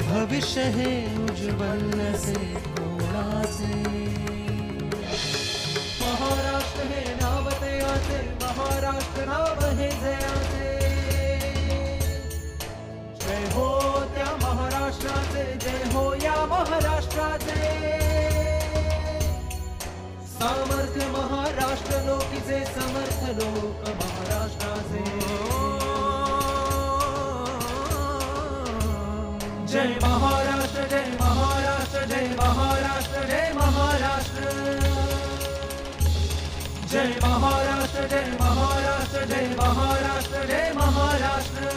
भविष्य है उज्ज्वल से पूर्णा से महाराष्ट्र है नाम तया से महाराष्ट्र नाम है जया से जय हो त्या महाराष्ट्र से जय हो या महाराष्ट्र से सामर्थ्य महाराष्ट्र लोक से समर्थ लोक महाराष्ट्र से जय महाराष्ट्र जय महाराष्ट्र जय महाराष्ट्र जय महाराष्ट्र। जय महाराष्ट्र जय महाराष्ट्र जय महाराष्ट्र जय महाराष्ट्र।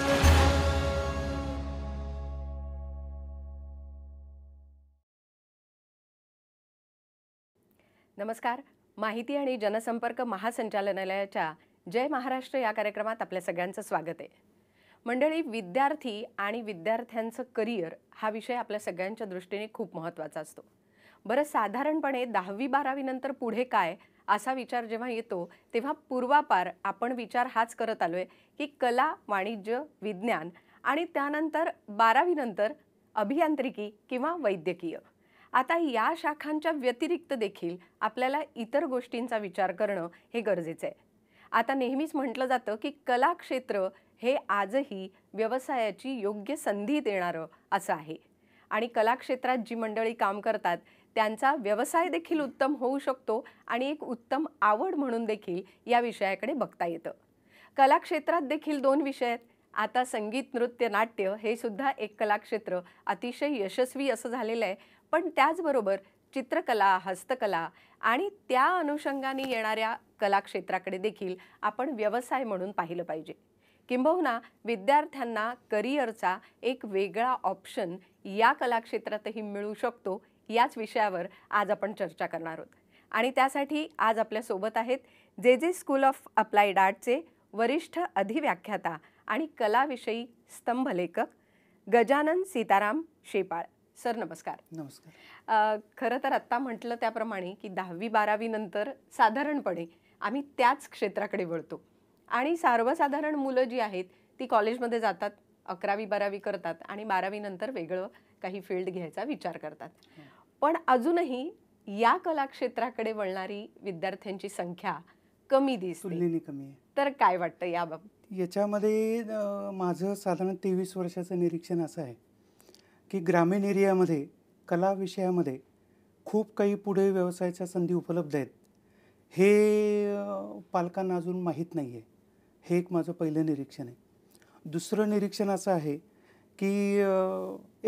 नमस्कार. माहिती आणि जनसंपर्क महासंचालनालयाच्या जय महाराष्ट्र या कार्यक्रमात आपल्या सगळ्यांचं स्वागत आहे. मंडळी विद्यार्थी आणि विद्यार्थ्यांचं करिअर हा विषय आपल्या सगळ्यांच्या दृष्टीने खूप महत्त्वाचा असतो. बरं साधारणपणे दहावी बारावीनंतर पुढे काय असा विचार जेव्हा येतो तेव्हा पूर्वापार आपण विचार हाच करत आलो आहे की कला वाणिज्य विज्ञान आणि त्यानंतर बारावीनंतर अभियांत्रिकी किंवा वैद्यकीय. आता या शाखांच्या व्यतिरिक्त देखील आपल्याला इतर गोष्टींचा विचार करणं हे गरजेचं आहे. आता नेहमीच म्हटलं जातं की कला क्षेत्र हे आजही व्यवसायाची योग्य संधी देणारं असं आहे. आणि कलाक्षेत्रात जी मंडळी काम करतात त्यांचा व्यवसाय देखील उत्तम होऊ शकतो आणि एक उत्तम आवड म्हणून देखील या विषयाकडे बघता येतं. कलाक्षेत्रात देखील दोन विषय आहेत. आता संगीत नृत्य नाट्य हे सुद्धा एक कलाक्षेत्र अतिशय यशस्वी असं झालेलं आहे. पण त्याचबरोबर चित्रकला हस्तकला आणि त्या अनुषंगाने येणाऱ्या कलाक्षेत्राकडे देखील आपण व्यवसाय म्हणून पाहिलं पाहिजे. किंबहुना विद्यार्थ्यांना करिअरचा एक वेगळा ऑप्शन या कलाक्षेत्रातही मिळू शकतो याच विषयावर आज आपण चर्चा करणार आहोत. आणि त्यासाठी आज आपल्यासोबत आहेत जे जे स्कूल ऑफ अप्लाइड आर्टचे वरिष्ठ अधिव्याख्याता आणि कलाविषयी स्तंभलेखक गजानन सीताराम शेपाळ. सर नमस्कार. नमस्कार. खरं तर आत्ता म्हटलं त्याप्रमाणे की दहावी बारावी नंतर साधारणपणे आम्ही त्याच क्षेत्राकडे वळतो. आणि सर्वसाधारण मुलं जी आहेत ती कॉलेजमध्ये जातात अकरावी बारावी करतात आणि बारावी नंतर वेगळं काही फील्ड घ्यायचा विचार करतात. पण अजूनही या कलाक्षेत्राकडे वळणारी विद्यार्थ्यांची संख्या कमी दिसते. कमी आहे. तर काय वाटतं याबाबत? याच्यामध्ये माझं साधारण तेवीस वर्षाचं निरीक्षण असं आहे की ग्रामीण एरियामध्ये कला विषयामध्ये खूप काही पुढे व्यवसायाच्या संधी उपलब्ध आहेत. हे पालकांना अजून माहीत नाही आहे हे एक माझं पहिलं निरीक्षण आहे. दुसरं निरीक्षण असं आहे की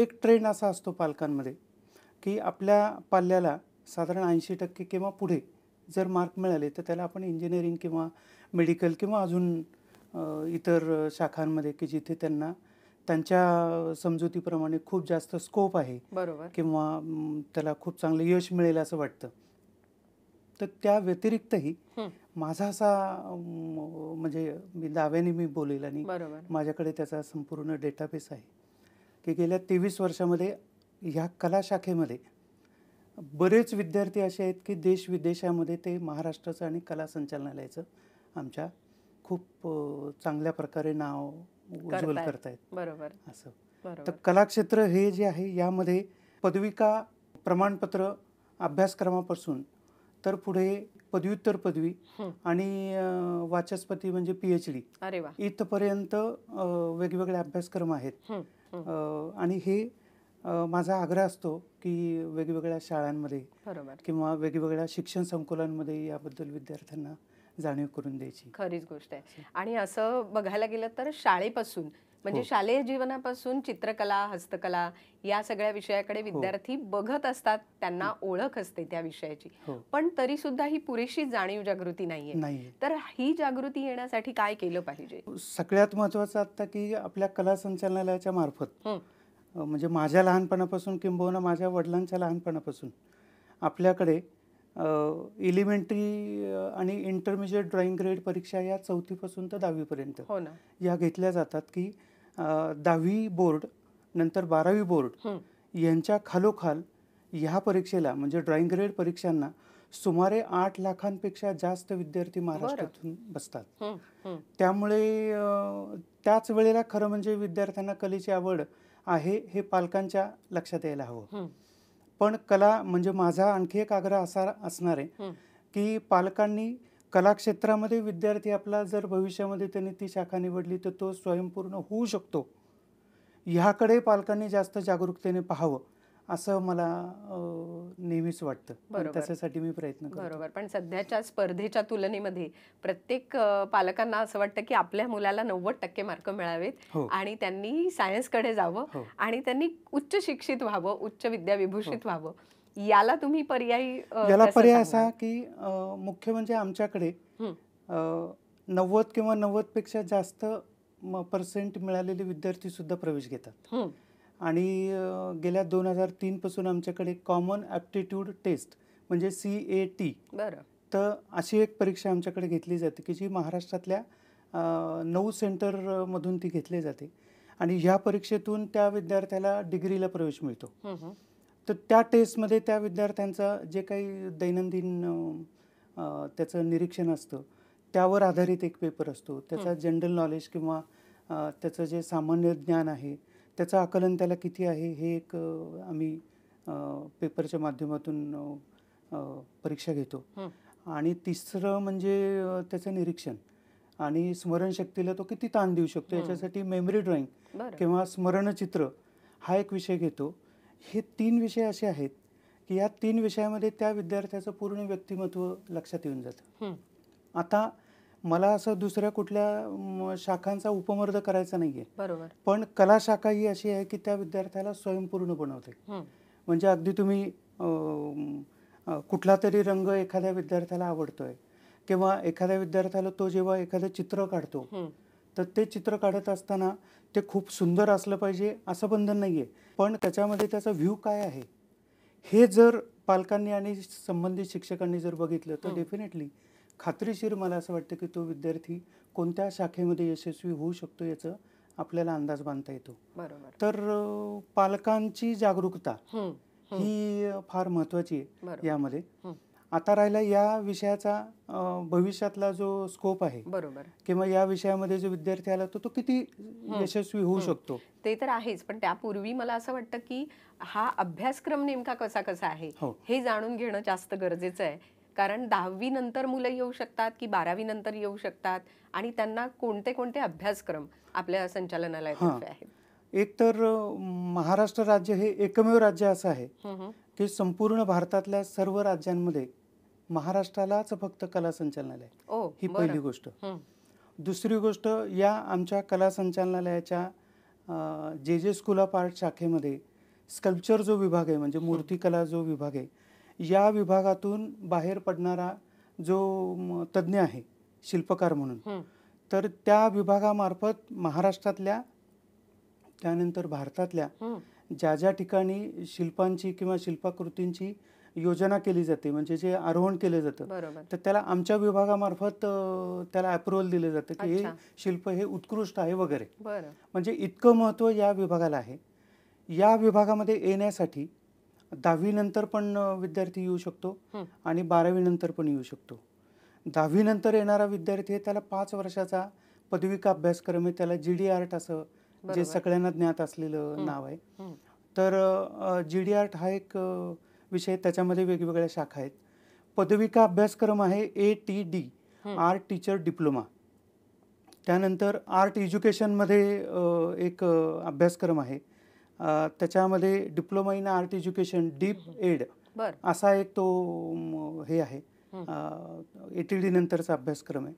एक ट्रेंड असा असतो पालकांमध्ये की आपल्या पाल्याला साधारण ऐंशी टक्के किंवा पुढे जर मार्क मिळाले तर त्याला आपण इंजिनिअरिंग किंवा मेडिकल किंवा अजून इतर शाखांमध्ये की जिथे त्यांना त्यांच्या समजुतीप्रमाणे खूप जास्त स्कोप आहे बरोबर. किंवा त्याला खूप चांगलं यश मिळेल असं वाटतं. तर त्या व्यतिरिक्तही. माझा असा म्हणजे मी दाव्याने मी बोलेल आणि माझ्याकडे त्याचा संपूर्ण डेटाबेस आहे. की गेल्या तेवीस वर्षामध्ये ह्या कला शाखेमध्ये बरेच विद्यार्थी असे आहेत की देश विदेशामध्ये ते महाराष्ट्राचं आणि कला संचालनालयाचं आमच्या खूप चांगल्या प्रकारे नाव उज्ज्वल करतायत. बरोबर. असं. तर कलाक्षेत्र हे जे आहे यामध्ये पदविका प्रमाणपत्र अभ्यासक्रमापासून तर पुढे पदव्युत्तर पदवी. आणि वाचस्पती म्हणजे पी एच डी इथपर्यंत वेगवेगळे अभ्यासक्रम आहेत. आणि हे माझा आग्रह असतो की वेगवेगळ्या शाळांमध्ये किंवा वेगवेगळ्या शिक्षण संकुलांमध्ये याबद्दल विद्यार्थ्यांना जाणीव करून द्यायची. खरीच गोष्ट आहे. आणि असं बघायला गेलं तर शाळेपासून म्हणजे हो. शालेय जीवनापासून चित्रकला हस्तकला या सगळ्या विषयाकडे विद्यार्थी बघत असतात त्यांना ओळख असते त्या विषयाची. हो. पण तरी सुद्धा ही पुरेशी जाणीव जागृती नाहीये. नाही तर ही जागृती येण्यासाठी काय केलं पाहिजे? सगळ्यात महत्त्वाचं आता की आपल्या कला संचालनालयाच्या मार्फत हं, म्हणजे माझ्या लहानपणापासून किंबहुना माझ्या वडिलांच्या लहानपणापासून आपल्याकडे इलिमेंटरी आणि इंटरमिजिएट ड्रॉइंग ग्रेड परीक्षा या चौथीपासून तर दहावीपर्यंत हो ना. या घेतल्या जातात की दहावी बोर्ड नंतर बारावी बोर्ड यांच्या खालोखाल ह्या परीक्षेला म्हणजे ड्रॉइंग ग्रेड परीक्षांना सुमारे आठ लाखांपेक्षा जास्त विद्यार्थी महाराष्ट्रातून बसतात. त्यामुळे त्याच वेळेला खरं म्हणजे विद्यार्थ्यांना कलेची आवड आहे हे पालकांच्या लक्षात यायला हवं. हं, पण कला म्हणजे माझा आणखी एक आग्रह असा असणार आहे. की पालकांनी कला क्षेत्रामध्ये विद्यार्थी आपला जर भविष्यामध्ये त्यांनी ती शाखा निवडली तर तो स्वयंपूर्ण होऊ शकतो ह्याकडे पालकांनी जास्त जागरूकतेने पाहावं असं मला नेहमीच वाटतं. त्याच्यासाठी मी प्रयत्न करतो बरोबर पण सध्याच्या स्पर्धेच्या तुलनेमध्ये प्रत्येक पालकांना असं वाटतं की आपल्या मुलाला नव्वद टक्के मार्क मिळावेत हो. आणि त्यांनी सायन्सकडे जावं हो. आणि त्यांनी उच्च शिक्षित व्हावं उच्च विद्याविभूषित व्हावं याला तुम्ही पर्यायी याला पर्याय? असा की मुख्य म्हणजे आमच्याकडे नव्वद किंवा नव्वदपेक्षा जास्त पर्सेंट मिळालेले विद्यार्थी सुद्धा प्रवेश घेतात. आणि गेल्या दोन हजार तीनपासून आमच्याकडे कॉमन ॲप्टिट्यूड टेस्ट म्हणजे सी ए टी बरं. तर अशी एक परीक्षा आमच्याकडे घेतली जाते की जी महाराष्ट्रातल्या नऊ सेंटरमधून ती घेतली जाते. आणि ह्या परीक्षेतून त्या विद्यार्थ्याला डिग्रीला प्रवेश मिळतो. तर त्या टेस्टमध्ये त्या विद्यार्थ्यांचं जे काही दैनंदिन त्याचं निरीक्षण असतं त्यावर आधारित एक पेपर असतो. त्याचा जनरल नॉलेज किंवा त्याचं जे सामान्य ज्ञान आहे त्याचं आकलन त्याला किती आहे हे एक आम्ही पेपरच्या माध्यमातून परीक्षा घेतो. आणि तिसरं म्हणजे त्याचं निरीक्षण. आणि स्मरणशक्तीला तो किती ताण देऊ शकतो. याच्यासाठी मेमरी ड्रॉइंग किंवा स्मरणचित्र हा एक विषय घेतो. हे तीन विषय असे आहेत की या तीन विषयामध्ये त्या विद्यार्थ्याचं पूर्ण व्यक्तिमत्व लक्षात येऊन जातं. हं, आता मला असं दुसऱ्या कुठल्या शाखांचा उपमर्द करायचा नाही आहे बरोबर. पण कला शाखा ही अशी आहे की त्या विद्यार्थ्याला स्वयंपूर्ण बनवते. हं, म्हणजे अगदी तुम्ही कुठला तरी रंग एखाद्या विद्यार्थ्याला आवडतोय किंवा एखाद्या विद्यार्थ्याला तो जेव्हा एखादं चित्र काढतो तर ते चित्र काढत असताना ते खूप सुंदर असलं पाहिजे असं बंधन नाही आहे पण त्याच्यामध्ये त्याचा व्ह्यू काय आहे? हे जर पालकांनी आणि संबंधित शिक्षकांनी जर बघितलं तर हं. डेफिनेटली खात्रीशीर मला असं वाटतं की तो विद्यार्थी कोणत्या शाखेमध्ये यशस्वी होऊ शकतो याचं आपल्याला अंदाज बांधता येतो. बरोबर. तर पालकांची जागरूकता हं, फार महत्त्वाची आहे यामध्ये. आता राहिला या विषयाचा भविष्यातला जो स्कोप आहे बरोबर. किंवा या विषयामध्ये जो विद्यार्थी आला तो तो किती यशस्वी होऊ. शकतो? ते तर आहेच पण त्यापूर्वी मला असं वाटतं की हा अभ्यासक्रम नेमका कसा कसा आहे हो. हे जाणून घेणं जास्त गरजेचं आहे. कारण दहावी नंतर मुलं येऊ शकतात की बारावी नंतर येऊ शकतात आणि त्यांना कोणते कोणते अभ्यासक्रम आपल्या संचालनालयातर्फे आहेत? एक तर महाराष्ट्र राज्य हे एकमेव राज्य असं आहे. की संपूर्ण भारतातल्या सर्व राज्यांमध्ये महाराष्ट्रालाच फक्त कला संचालनालय ही. पहिली गोष्ट. दुसरी गोष्ट या आमच्या कला संचालनालयाच्या J J school of art शाखेमध्ये sculpture जो विभाग आहे म्हणजे मूर्तिकला जो विभाग आहे या विभागातून बाहेर पडणारा जो तज्ज्ञ आहे शिल्पकार म्हणून तर त्या विभागामार्फत महाराष्ट्रातल्या त्यानंतर भारतातल्या. ज्या ज्या ठिकाणी शिल्पांची किंवा शिल्पाकृतींची योजना केली जाते म्हणजे जे आरोहण केलं जातं तर त्याला आमच्या विभागामार्फत त्याला अप्रुव्हल दिलं जातं की हे. शिल्प हे उत्कृष्ट आहे वगैरे. म्हणजे इतकं महत्त्व या विभागाला आहे. या विभागामध्ये येण्यासाठी दहावीनंतर पण विद्यार्थी येऊ शकतो. आणि बारावीनंतर पण येऊ शकतो. दहावीनंतर येणारा विद्यार्थी त्याला पाच वर्षाचा पदविका अभ्यासक्रम आहे त्याला जी डी आर्ट असं जे. सगळ्यांना ज्ञात असलेलं. नाव आहे. तर जी डी आर्ट हा एक विषय त्याच्यामध्ये वेगवेगळ्या शाखा आहेत. पदविका अभ्यासक्रम आहे A T D. Art teacher diploma त्यानंतर आर्ट एज्युकेशनमध्ये एक अभ्यासक्रम आहे. त्याच्यामध्ये diploma in art education dip ed असा एक तो हे आहे. ए टी डी नंतरचा अभ्यासक्रम आहे.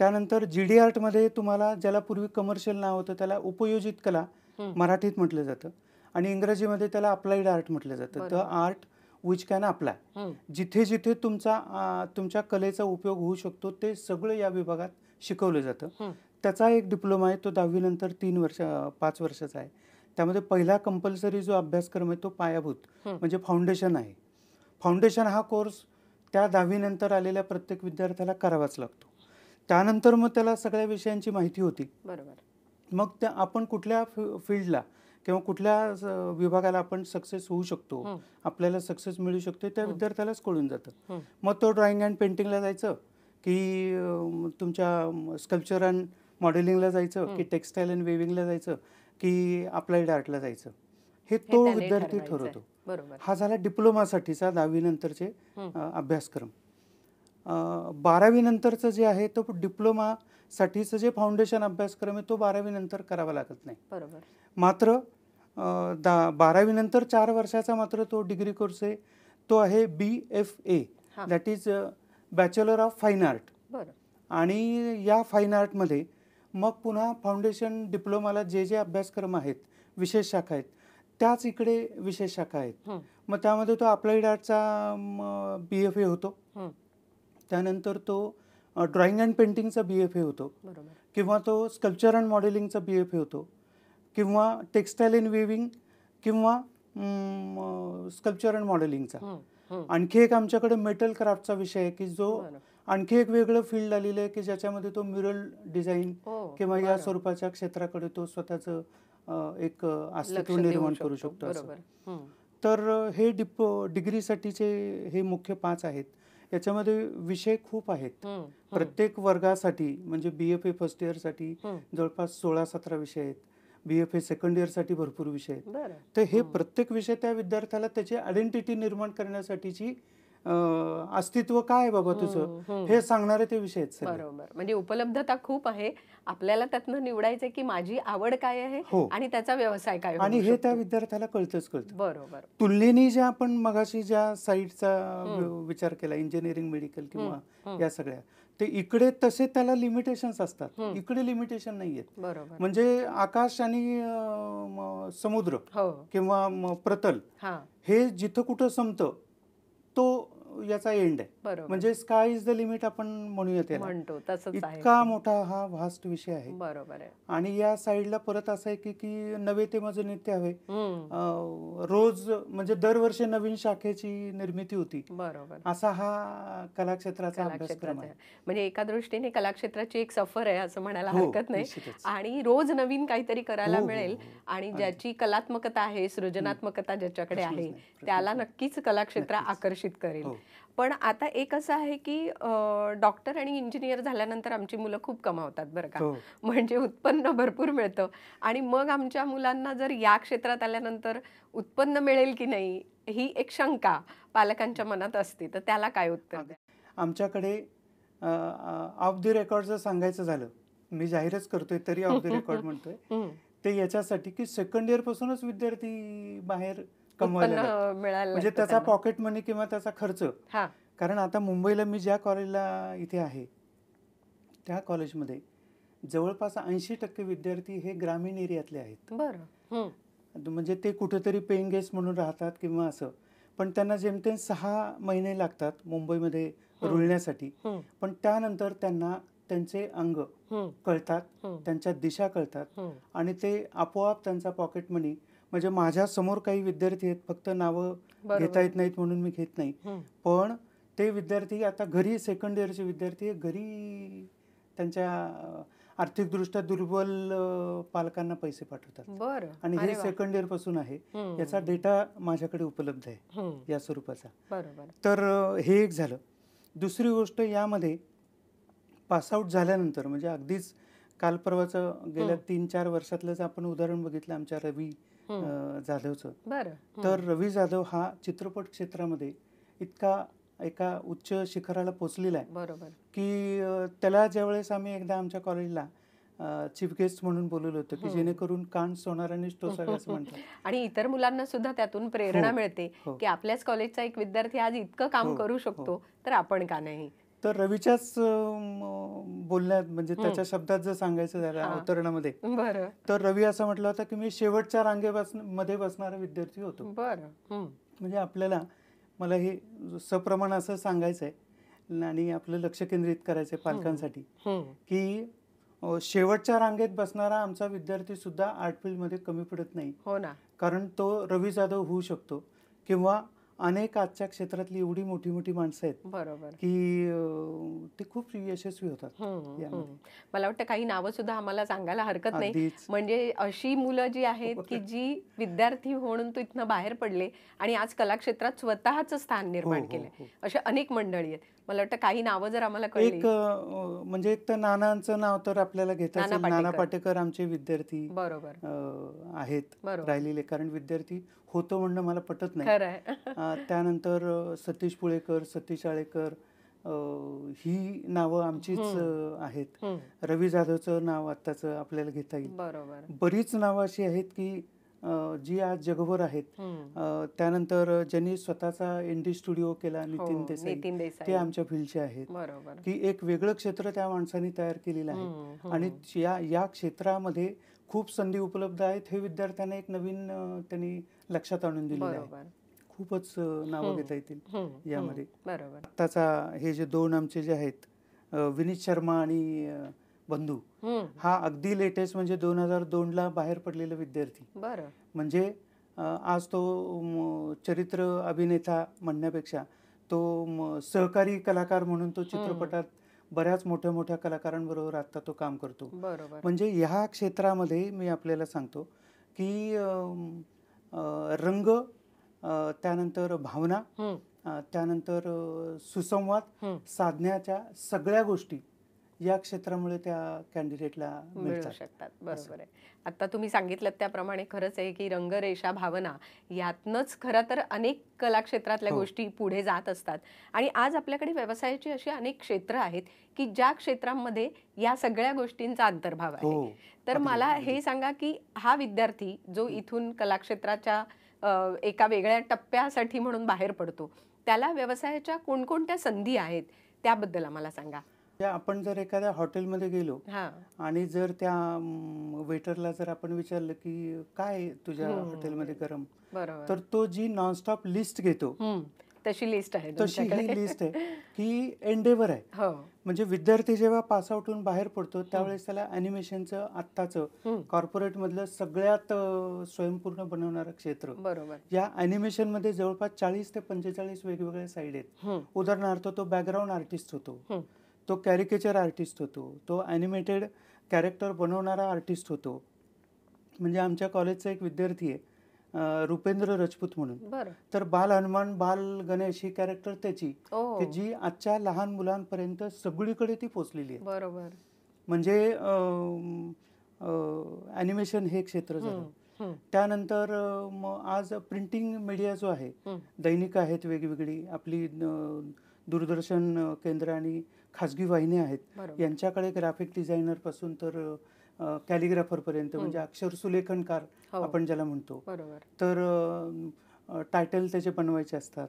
त्यानंतर जी डी आर्टमध्ये तुम्हाला ज्याला पूर्वी कमर्शियल नाव होतं त्याला उपयोजित कला. मराठीत म्हटलं जातं आणि इंग्रजीमध्ये त्याला अप्लाइड आर्ट म्हटलं जातं the. Art which can apply जिथे जिथे तुमचा तुमच्या कलेचा उपयोग होऊ शकतो ते सगळं या विभागात शिकवलं जातं. त्याचा एक डिप्लोमा आहे तो दहावीनंतर तीन वर्ष पाच वर्षाचा आहे त्यामध्ये पहिला कंपल्सरी जो अभ्यासक्रम आहे तो पायाभूत. म्हणजे फाउंडेशन आहे फाउंडेशन हा कोर्स त्या दहावीनंतर आलेल्या प्रत्येक विद्यार्थ्याला करावाच लागतो त्यानंतर मग त्याला सगळ्या विषयांची माहिती होती बरोबर मग त्या आपण कुठल्या फील्डला किंवा कुठल्या विभागाला आपण सक्सेस होऊ शकतो. आपल्याला सक्सेस मिळू शकतो त्या. विद्यार्थ्यालाच कळून जातं. मग तो ड्रॉइंग अँड पेंटिंगला जायचं की तुमच्या स्कल्पचर अँड मॉडेलिंगला जायचं. की टेक्स्टाईल अँड वेविंगला जायचं की अप्लाइड आर्टला जायचं हे तो विद्यार्थी. ठरवतो हा झाला डिप्लोमासाठीचा दहावीनंतरचे हं. अ, अभ्यासक्रम बारावीनंतरचं जे आहे तो डिप्लोमासाठीचं जे फाउंडेशन अभ्यासक्रम आहे तो बारावीनंतर करावा लागत नाही. बरोबर. मात्र दा बारावीनंतर चार वर्षाचा मात्र तो डिग्री कोर्स आहे तो आहे B F A. That is bachelor of fine art बरं. आणि या फाईन आर्टमध्ये मग पुन्हा फाउंडेशन डिप्लोमाला जे जे अभ्यासक्रम आहेत विशेष शाखा आहेत त्याच इकडे विशेष शाखा आहेत. मग त्यामध्ये तो अप्लाइड आर्टचा बी एफ ए होतो. हं. त्यानंतर तो ड्रॉइंग अँड पेंटिंगचा बी एफ ए होतो किंवा तो स्कल्पचर अँड मॉडेलिंगचा बी एफ ए होतो किंवा टेक्स्टाईल इन वेविंग किंवा स्कल्पचर अँड मॉडेलिंगचा. आणखी एक आमच्याकडे मेटल क्राफ्टचा विषय आहे की जो. आणखी एक वेगळं फील्ड आलेलं आहे की ज्याच्यामध्ये तो म्युरल डिझाईन हो, किंवा या. स्वरूपाच्या क्षेत्राकडे तो स्वतःचं एक अस्तित्व निर्माण करू शकतो. तर हे डिप डिग्रीसाठीचे हे मुख्य पाच आहेत याच्यामध्ये विषय खूप आहेत. प्रत्येक वर्गासाठी म्हणजे बी एफ ए फर्स्ट इयरसाठी. जवळपास सोळा सतरा विषय आहेत बी एफ ए सेकंड इयरसाठी भरपूर विषय आहेत तर हे. प्रत्येक विषय त्या विद्यार्थ्याला त्याची आयडेंटिटी निर्माण करण्यासाठीची अस्तित्व काय बाबा तुझं हं. सांगणारे ते विषय. बरोबर म्हणजे उपलब्धता खूप आहे आपल्याला त्यातनं निवडायचं की माझी आवड काय आहे हो. आणि त्याचा व्यवसाय काय आणि हे त्या. विद्यार्थ्याला कळतच कळतं बरोबर तुलनेने जे आपण मगाशी ज्या साईडचा. विचार केला इंजिनिअरिंग मेडिकल किंवा. या सगळ्या ते इकडे तसे त्याला लिमिटेशन्स असतात. इकडे लिमिटेशन नाही आहेत बरोबर म्हणजे आकाश आणि समुद्र हो किंवा प्रतल हे जिथं कुठं संपतं तो याचा एंड आहे. बरोबर म्हणजे स्काय इज द लिमिट आपण म्हणूया त्याला म्हणतो तसंच इतका मोठा हा व्हास्ट विषय आहे बरोबर आहे आणि या साईडला परत असं आहे की की नवे ते माझं नित्य हवे रोज म्हणजे दरवर्षी नवीन शाखेची निर्मिती होती बरोबर असा हा कलाक्षेत्राचा अभ्यासक्रम आहे. म्हणजे एका दृष्टीने कलाक्षेत्राची एक सफर आहे असं म्हणायला हो, हरकत नाही. आणि रोज नवीन काहीतरी करायला हो, हो, मिळेल. आणि. ज्याची कलात्मकता आहे सृजनात्मकता ज्याच्याकडे आहे त्याला. नक्कीच कलाक्षेत्र. आकर्षित करेल. पण आता एक असं आहे की डॉक्टर आणि इंजिनियर झाल्यानंतर आमची मुलं खूप कमावतात बरं का. हो. म्हणजे उत्पन्न भरपूर मिळतं. आणि मग आमच्या मुलांना जर या क्षेत्रात आल्यानंतर उत्पन्न मिळेल की नाही ही एक शंका पालकांच्या मनात असते. तर त्याला काय उत्तर आमच्याकडे ऑफ द रेकॉर्डचं सांगायचं झालं मी जाहीरच करतोय तरी ऑफ द रेकॉर्ड म्हणतोय. ते याच्यासाठी की सेकंड इयर पासूनच विद्यार्थी बाहेर कमवायला म्हणजे त्याचा. पॉकेट मनी किंवा त्याचा खर्च हा. कारण आता मुंबईला मी ज्या कॉलेजला इथे आहे त्या कॉलेजमध्ये जवळपास ऐंशी टक्के विद्यार्थी हे ग्रामीण एरियातले आहेत बरं. म्हणजे ते कुठेतरी पेईंग गेस्ट म्हणून राहतात किंवा असं पण त्यांना जेमतेम सहा महिने लागतात मुंबईमध्ये. रुळण्यासाठी. पण त्यानंतर त्यांना त्यांचे अंग. कळतात. त्यांच्या दिशा कळतात. आणि ते आपोआप त्यांचा पॉकेट मनी म्हणजे माझ्यासमोर काही विद्यार्थी आहेत फक्त नावं. घेता येत नाहीत म्हणून मी घेत नाही. पण ते विद्यार्थी आता घरी सेकंड इयरचे विद्यार्थी घरी त्यांच्या आर्थिकदृष्ट्या दुर्बल पालकांना पैसे पाठवतात बरं आणि हे. सेकंड इयरपासून आहे. याचा डेटा माझ्याकडे उपलब्ध आहे. या स्वरूपाचा बरोबर तर हे एक झालं दुसरी गोष्ट यामध्ये पासआउट झाल्यानंतर म्हणजे अगदीच काल परवाचं गेल्या. तीन चार वर्षातलंच आपण उदाहरण बघितलं आमच्या रवी जाधवचं. तर रवी जाधव हा चित्रपट क्षेत्रामध्ये इतका एका उच्च शिखराला पोचलेला आहे बरोबर की त्याला ज्यावेळेस आम्ही एकदा आमच्या कॉलेजला चीफ गेस्ट म्हणून बोलवलं होतं की हं. जेणेकरून कान असं म्हणतात आणि इतर मुलांना सुद्धा त्यातून प्रेरणा हो, मिळते हो. की आपल्याच कॉलेजचा एक विद्यार्थी आज इतकं काम करू शकतो तर आपण का नाही तर रवीच्याच बोलण्यात म्हणजे. त्याच्या शब्दात जर सांगायचं झालं. अवतरणामध्ये बरं तर रवी असं म्हटलं होतं की मी शेवटच्या रांगे मध्ये बसणारा विद्यार्थी होतो बरं. म्हणजे आपल्याला मला हे सप्रमाण असं सांगायचं आहे आणि आपलं लक्ष केंद्रित करायचं आहे पालकांसाठी. की शेवटच्या रांगेत बसणारा आमचा विद्यार्थी सुद्धा आर्ट फील्डमध्ये कमी पडत नाही. हो ना. कारण तो रवी जाधव होऊ शकतो किंवा अनेक आजच्या क्षेत्रातली एवढी मोठी मोठी माणसं आहेत बरोबर की ते खूप यशस्वी होतात हं. हं. मला वाटतं काही नावं सुद्धा आम्हाला सांगायला हरकत नाही. म्हणजे अशी मुलं जी आहेत की जी विद्यार्थी म्हणून तो इथनं बाहेर पडले आणि आज कलाक्षेत्रात स्वतःच स्थान निर्माण हो, केलंय हो. अशा अनेक मंडळी आहेत मला वाटतं काही नावं जर आम्हाला एक म्हणजे एक तर नानांचं नाव तर आपल्याला घेता नाना पाटेकर. आमचे विद्यार्थी बरोबर आहेत. राहिलेले कारण विद्यार्थी होतो म्हणणं मला पटत नाही. त्यानंतर सतीश पुळेकर सतीश आळेकर ही नावं आमचीच आहेत. रवी जाधवचं नाव आत्ताचं आपल्याला घेता येईल. बरोबर. बरीच नावं अशी आहेत की जी आज जगभर आहेत. त्यानंतर ज्यांनी स्वतःचा इंडी स्टुडिओ केला नितीन हो, देसाई नितीन देसाई. ते आमच्या फील्डचे आहेत. की एक वेगळं क्षेत्र त्या माणसाने तयार केलेलं आहे. आणि या या क्षेत्रामध्ये खूप संधी उपलब्ध आहेत. हे विद्यार्थ्यांना एक नवीन त्यांनी लक्षात आणून दिलेलं आहे. खूपच नावं. घेता येतील यामध्ये. बरोबर. आत्ताचा हे जे दोन आमचे जे आहेत विनीत शर्मा आणि बंधू हा अगदी लेटेस्ट म्हणजे दोन हजार दोनला बाहेर पडलेला विद्यार्थी. बरं. म्हणजे आज तो चरित्र अभिनेता म्हणण्यापेक्षा तो सहकारी कलाकार म्हणून तो चित्रपटात बऱ्याच मोठ्या मोठ्या कलाकारांबरोबर आता तो काम करतो. बरोबर. म्हणजे ह्या क्षेत्रामध्ये मी आपल्याला सांगतो की रंग त्यानंतर भावना त्यानंतर सुसंवाद. साधण्याच्या सगळ्या गोष्टी या क्षेत्रामुळे त्या कॅन्डिडेटला मिळू शकतात. बरोबर आहे. आता तुम्ही सांगितलं त्याप्रमाणे खरंच आहे की रंगरेषा भावना यातनंच खरं तर अनेक कलाक्षेत्रातल्या हो. गोष्टी पुढे जात असतात. आणि आज आपल्याकडे व्यवसायाची अशी अनेक क्षेत्र आहेत की ज्या क्षेत्रांमध्ये या सगळ्या गोष्टींचा अंतर्भाव आहे. हो तर मला. हे सांगा की हा विद्यार्थी जो इथून कलाक्षेत्राच्या एका वेगळ्या टप्प्यासाठी म्हणून बाहेर पडतो त्याला व्यवसायाच्या कोणकोणत्या संधी आहेत त्याबद्दल आम्हाला सांगा. आपण जर एखाद्या हॉटेलमध्ये गेलो आणि जर त्या वेटरला जर आपण विचारलं की काय तुझ्या. हॉटेलमध्ये गरम? तर तो जी नॉनस्टॉप लिस्ट घेतो तशी लिस्ट आहे तशी ही लिस्ट आहे ही एंडेवर आहे. हो. म्हणजे विद्यार्थी जेव्हा पास आउट होऊन बाहेर पडतो त्यावेळेस त्याला अॅनिमेशनचं आत्ताचं हम्म. कॉर्पोरेटमधलं सगळ्यात स्वयंपूर्ण बनवणारं क्षेत्र. बरोबर. या ॲनिमेशनमध्ये जवळपास चाळीस ते पंचेचाळीस वेगवेगळ्या साईड आहेत. उदाहरणार्थ तो बॅकग्राऊंड आर्टिस्ट होतो. तो कॅरिकेचर आर्टिस्ट होतो. तो ॲनिमेटेड कॅरेक्टर बनवणारा आर्टिस्ट होतो. म्हणजे आमच्या कॉलेजचा एक विद्यार्थी आहे रुपेंद्र रजपूत म्हणून. तर बाल हनुमान बाल गणेश ही कॅरेक्टर त्याची. की जी आजच्या लहान मुलांपर्यंत सगळीकडे ती पोचलेली आहे. बरोबर. म्हणजे ॲनिमेशन हे क्षेत्र झालं. त्यानंतर आज प्रिंटिंग मीडिया जो आहे. दैनिक आहेत वेगवेगळी. आपली दूरदर्शन केंद्र आणि खाजगी वाहिन्या आहेत. यांच्याकडे ग्राफिक डिझायनरपासून तर कॅलिग्राफर पर्यंत म्हणजे अक्षर सुलेखनकार हो. आपण ज्याला म्हणतो. तर टायटल त्याचे बनवायचे असतात.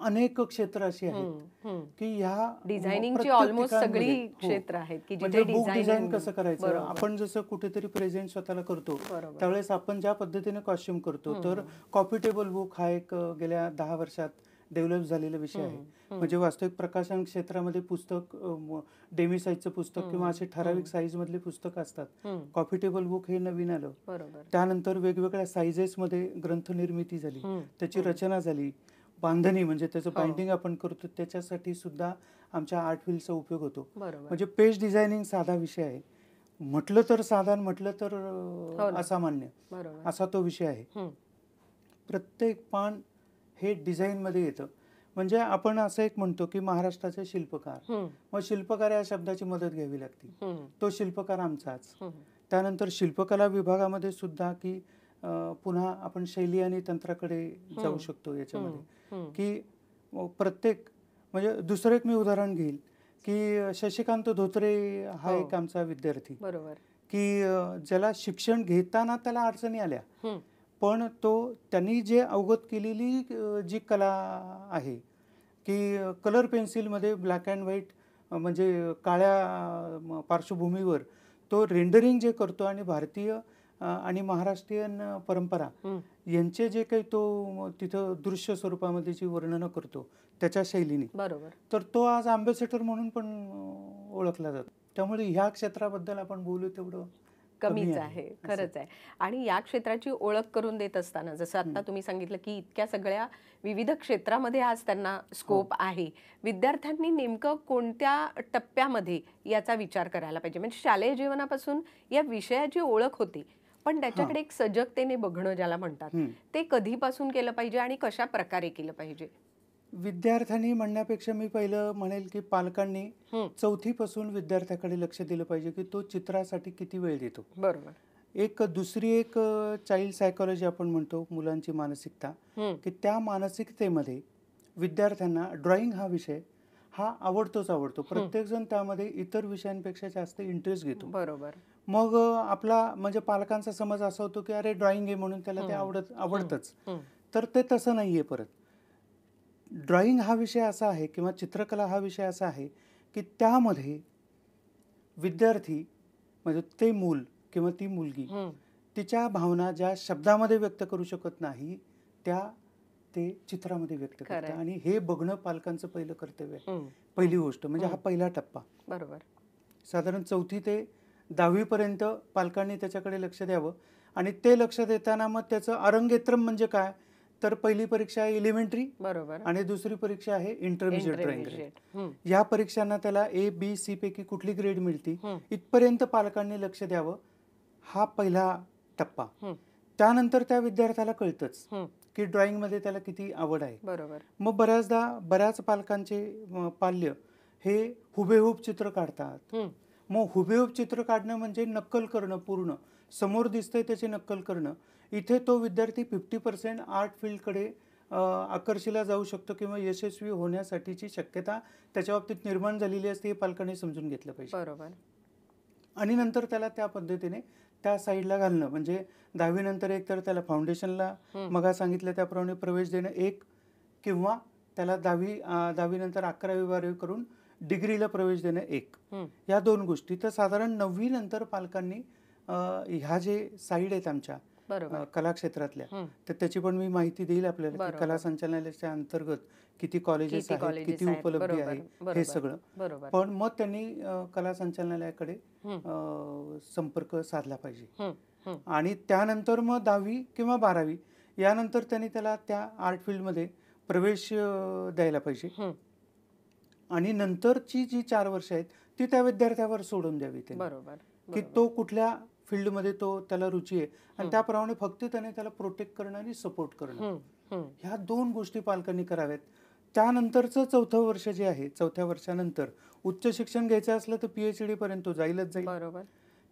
अनेक क्षेत्र अशी आहेत. की ह्या डिझायनिंगची ऑलमोस्ट सगळी हो. क्षेत्र आहेत की म्हणजे बुक डिझाईन कसं करायचं. आपण जसं कुठेतरी प्रेझेंट स्वतःला करतो त्यावेळेस आपण ज्या पद्धतीने कॉस्ट्युम करतो तर कॉपी टेबल बुक हा एक गेल्या दहा वर्षात डेव्हलप झालेला विषय आहे. म्हणजे वास्तविक प्रकाशन क्षेत्रामध्ये पुस्तक डेमी साईजचं पुस्तक किंवा असे ठराविक साईज मधले पुस्तक असतात. कॉफी टेबल बुक हे नवीन आलं. त्यानंतर वेगवेगळ्या साईजेस मध्ये ग्रंथ निर्मिती झाली. त्याची रचना झाली. बांधणी म्हणजे त्याचं हो. बाइंडिंग आपण करतो त्याच्यासाठी सुद्धा आमच्या आर्ट व्हीलचा उपयोग होतो. म्हणजे पेज डिझायनिंग साधा विषय आहे. म्हटलं तर साधा आणि म्हटलं तर हो. असामान्य. असा तो विषय आहे. प्रत्येक पान हे डिझाईनमध्ये येतं. म्हणजे आपण असं एक म्हणतो की महाराष्ट्राचे शिल्पकार. मग शिल्पकार या शब्दाची मदत घ्यावी लागते. तो शिल्पकार आमचाच. त्यानंतर शिल्पकला विभागामध्ये सुद्धा की पुन्हा आपण शैली आणि तंत्राकडे जाऊ. शकतो याच्यामध्ये. की प्रत्येक म्हणजे दुसरं एक मी उदाहरण घेईल की शशिकांत धोत्रे हा हो. एक आमचा विद्यार्थी. बरोबर. की ज्याला शिक्षण घेताना त्याला अडचणी आल्या. पण तो त्यांनी जे अवगत केलेली जी कला आहे की कलर पेन्सिलमध्ये ब्लॅक अँड व्हाईट म्हणजे काळ्या पार्श्वभूमीवर तो रेंडरिंग जे करतो आणि भारतीय आणि महाराष्ट्रीयन परंपरा. यांचे जे काही तो तिथं दृश्य स्वरूपामध्ये जी वर्णनं करतो त्याच्या शैलीने. बरोबर. तर तो आज अँबॅसेडर म्हणून पण ओळखला जातो. त्यामुळे ह्या क्षेत्राबद्दल आपण बोलू तेवढं? कमीच आहे. खरंच आहे. आणि या क्षेत्राची ओळख करून देत असताना जसं आता तुम्ही सांगितलं की इतक्या सगळ्या विविध क्षेत्रामध्ये आज त्यांना स्कोप हो. आहे. विद्यार्थ्यांनी नेमकं कोणत्या टप्प्यामध्ये याचा विचार करायला पाहिजे? म्हणजे शालेय जीवनापासून या विषयाची ओळख होती पण त्याच्याकडे एक सजगतेने बघणं ज्याला म्हणतात. ते कधीपासून केलं पाहिजे आणि कशा प्रकारे केलं पाहिजे? विद्यार्थ्यांनी म्हणण्यापेक्षा मी पहिलं म्हणेल की पालकांनी हं. चौथीपासून विद्यार्थ्याकडे लक्ष दिलं पाहिजे की तो चित्रासाठी किती वेळ देतो. बरोबर. एक दुसरी एक चाइल्ड सायकोलॉजी आपण म्हणतो मुलांची मानसिकता. की त्या मानसिकतेमध्ये विद्यार्थ्यांना ड्रॉइंग हा विषय हा आवडतोच आवडतो. प्रत्येकजण त्यामध्ये इतर विषयांपेक्षा जास्त इंटरेस्ट घेतो. बरोबर. मग आपला म्हणजे पालकांचा समज असा होतो की अरे ड्रॉइंग आहे म्हणून त्याला ते. आवडत आवडतंच. तर ते तसं नाही आहे परत. ड्रॉइंग हा विषय असा आहे किंवा चित्रकला हा विषय असा आहे की त्यामध्ये विद्यार्थी म्हणजे ते मूल किंवा ती मुलगी. तिच्या भावना ज्या शब्दामध्ये व्यक्त करू शकत नाही त्या ते चित्रामध्ये व्यक्त. करतात आणि हे बघणं पालकांचं पहिलं कर्तव्य आहे. पहिली गोष्ट म्हणजे हा हं. पहिला टप्पा बरोबर साधारण चौथी ते दहावीपर्यंत पालकांनी त्याच्याकडे लक्ष द्यावं आणि ते लक्ष देताना मग त्याचं अरंगेत्रम म्हणजे काय तर पहिली परीक्षा आहे एलिमेंटरी बरोबर. आणि दुसरी परीक्षा आहे इंटरमिजिएट ड्रॉइंग ग्रेड. या परीक्षांना त्याला ए बी सी पैकी कुठली ग्रेड मिळती. इथपर्यंत पालकांनी लक्ष द्यावं. हा पहिला टप्पा. त्यानंतर त्या विद्यार्थ्याला कळतंच. की ड्रॉइंगमध्ये त्याला किती आवड आहे. बरोबर. मग बऱ्याचदा बऱ्याच पालकांचे पाल्य हे हुबेहूब चित्र काढतात. मग हुबेहूब चित्र काढणं म्हणजे नक्कल करणं पूर्ण. समोर दिसतंय त्याची नक्कल करणं. इथे तो विद्यार्थी फिफ्टी पर्सेंट आर्ट फील्डकडे आकर्षिला जाऊ शकतो किंवा यशस्वी होण्यासाठीची शक्यता त्याच्या बाबतीत निर्माण झालेली असते हे पालकांनी समजून घेतलं पाहिजे बरोबर आणि नंतर त्याला त्या पद्धतीने त्या साईडला घालणं म्हणजे दहावीनंतर एक तर त्याला फाउंडेशनला. मगा सांगितलं त्याप्रमाणे प्रवेश देणं एक किंवा त्याला दहावी दहावीनंतर अकरावी बारावी करून डिग्रीला प्रवेश देणं एक. या दोन गोष्टी तर साधारण नववी नंतर पालकांनी ह्या जे साईड आहेत आमच्या बरोबर अं, कला क्षेत्रातल्या हं. तर त्याची पण मी माहिती देईल आपल्याला. कला संचालनालयाच्या अंतर्गत किती कॉलेजेस आहेत किती उपलब्धी आहे. हे सगळं पण मग त्यांनी कला संचालनालयाकडे संपर्क साधला पाहिजे. आणि त्यानंतर मग दहावी किंवा बारावी यानंतर त्यांनी त्याला त्या आर्ट फील्डमध्ये प्रवेश द्यायला पाहिजे. आणि नंतरची जी चार वर्ष आहेत ती त्या विद्यार्थ्यावर सोडून द्यावी बरोबर की. तो कुठल्या फील्डमध्ये तो त्याला रुची आहे आणि. त्याप्रमाणे फक्त त्याने त्याला प्रोटेक्ट करणं आणि सपोर्ट करणं. ह्या दोन गोष्टी पालकांनी कराव्यात त्यानंतरचं चौथं वर्ष जे आहे चौथ्या वर्षानंतर उच्च शिक्षण घ्यायचं असलं तर पी एच डी पर्यंत जाईलच जाईल बरोबर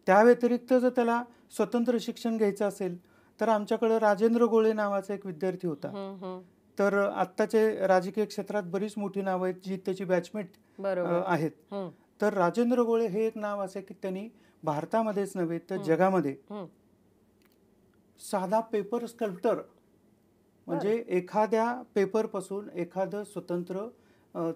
त्या व्यतिरिक्त जर त्याला स्वतंत्र शिक्षण घ्यायचं असेल तर आमच्याकडे राजेंद्र गोळे नावाचा एक विद्यार्थी होता. तर आत्ताचे राजकीय क्षेत्रात बरीच मोठी नावं आहेत जी त्याची बॅचमेट आहेत. तर राजेंद्र गोळे हे एक नाव असे की त्यांनी भारतामध्येच नव्हे तर. जगामध्ये. साधा पेपर स्कल्प्टर म्हणजे एखाद्या पेपरपासून एखादं स्वतंत्र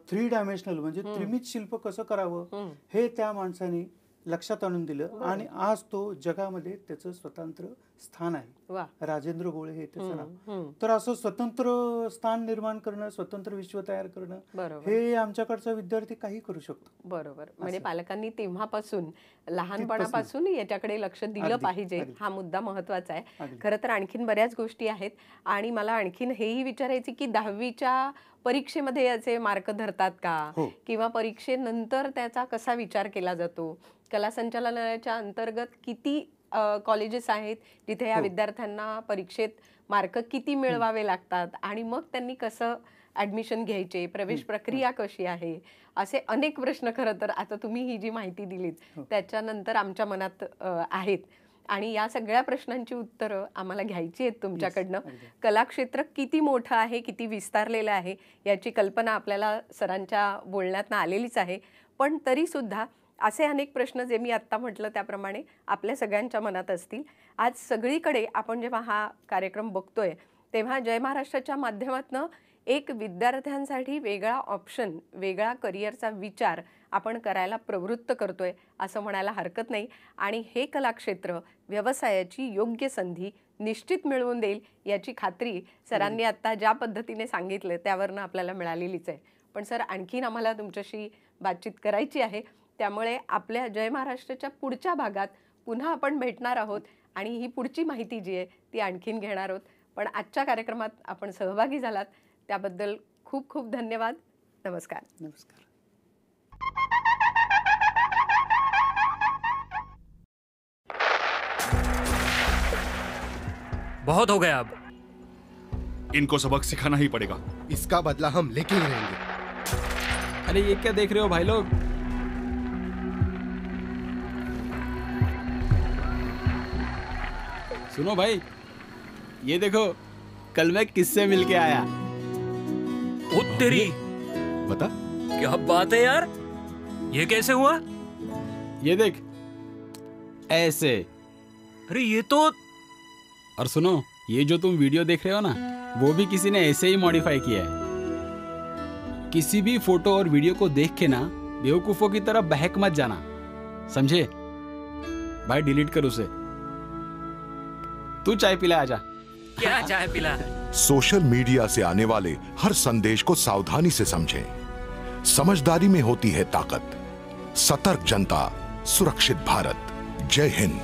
थ्री डायमेन्शनल म्हणजे. त्रिमित शिल्प कसं करावं. हे त्या माणसाने लक्षात आणून दिलं. आणि आज तो जगामध्ये त्याचं स्वतंत्र स्थान आहे. राजेंद्र गोळे हे त्याचं नाव. तर असं स्वतंत्र स्थान निर्माण करणं स्वतंत्र विश्व तयार करणं हे आमच्याकडचा विद्यार्थी काही करू शकतो. बरोबर. म्हणजे. पालकांनी तेव्हापासून लहानपणापासून याच्याकडे लक्ष दिलं पाहिजे. हा मुद्दा महत्त्वाचा आहे. खरं तर आणखीन बऱ्याच गोष्टी आहेत आणि मला आणखीन हेही विचारायचे की दहावीच्या परीक्षेमध्ये याचे मार्क धरतात का? हो. किंवा परीक्षेनंतर त्याचा कसा विचार केला जातो? कला संचालनालयाच्या अंतर्गत किती कॉलेजेस आहेत? जिथे या हो. विद्यार्थ्यांना परीक्षेत मार्क किती मिळवावे लागतात? आणि मग त्यांनी कसं ॲडमिशन घ्यायचे? प्रवेश. प्रक्रिया कशी आहे? असे अनेक प्रश्न खरं तर आता तुम्ही ही जी माहिती दिलीत हो. त्याच्यानंतर आमच्या मनात आहेत. आणि या सगळ्या प्रश्नांची उत्तरं आम्हाला घ्यायची आहेत तुमच्याकडनं. कलाक्षेत्र किती मोठं आहे? किती विस्तारलेलं आहे? याची कल्पना आपल्याला सरांच्या बोलण्यातनं आलेलीच आहे. पण तरीसुद्धा असे अनेक प्रश्न जे मी आत्ता म्हटलं त्याप्रमाणे आपल्या सगळ्यांच्या मनात असतील. आज सगळीकडे आपण जेव्हा हा कार्यक्रम बघतोय तेव्हा जय महाराष्ट्राच्या माध्यमातनं एक विद्यार्थ्यांसाठी वेगळा ऑप्शन वेगळा करिअरचा विचार आपण करायला प्रवृत्त करतोय असं म्हणायला हरकत नाही. आणि हे कलाक्षेत्र व्यवसायाची योग्य संधी निश्चित मिळवून देईल याची खात्री सरांनी आत्ता ज्या पद्धतीने सांगितलं त्यावरनं आपल्याला मिळालेलीच आहे. पण सर आणखीन आम्हाला तुमच्याशी बातचीत करायची आहे. त्यामुळे आपल्या जय महाराष्ट्राच्या पुढच्या भागात पुन्हा आपण भेटणार आहोत आणि ही पुढची माहिती जी आहे ती आणखीन घेणार आहोत. पण आजच्या कार्यक्रमात आपण सहभागी झालात. त्याबद्दल खूप खूप धन्यवाद. नमस्कार. नमस्कार. बहुत हो गया अब। इनको सबक सिखाना ही पड़ेगा। इसका बदला हम लेके ही रहेंगे। अरे ये क्या देख रहे हो भाई लोग? सुनो भाई ये देखो कल मैं किससे मिलके आया? ओ तेरी बता। क्या बात है यार? ये कैसे हुआ? ये देख ऐसे। अरे ये तो और सुनो ये जो तुम वीडियो देख रहे हो ना वो भी किसी ने ऐसे ही मॉडिफाई किया है। किसी भी फ़ोटो और वीडियो को देख के ना बेवकूफों की तरह बहक मत जाना। समझे? भाई डिलीट कर उसे। तू चाय पिला आजा। क्या चाय पिला? सोशल मीडिया से आने वाले हर संदेश को सावधानी से समझें। समझदारी में होती है ताकत। सतर्क जनता सुरक्षित भारत। जय हिंद।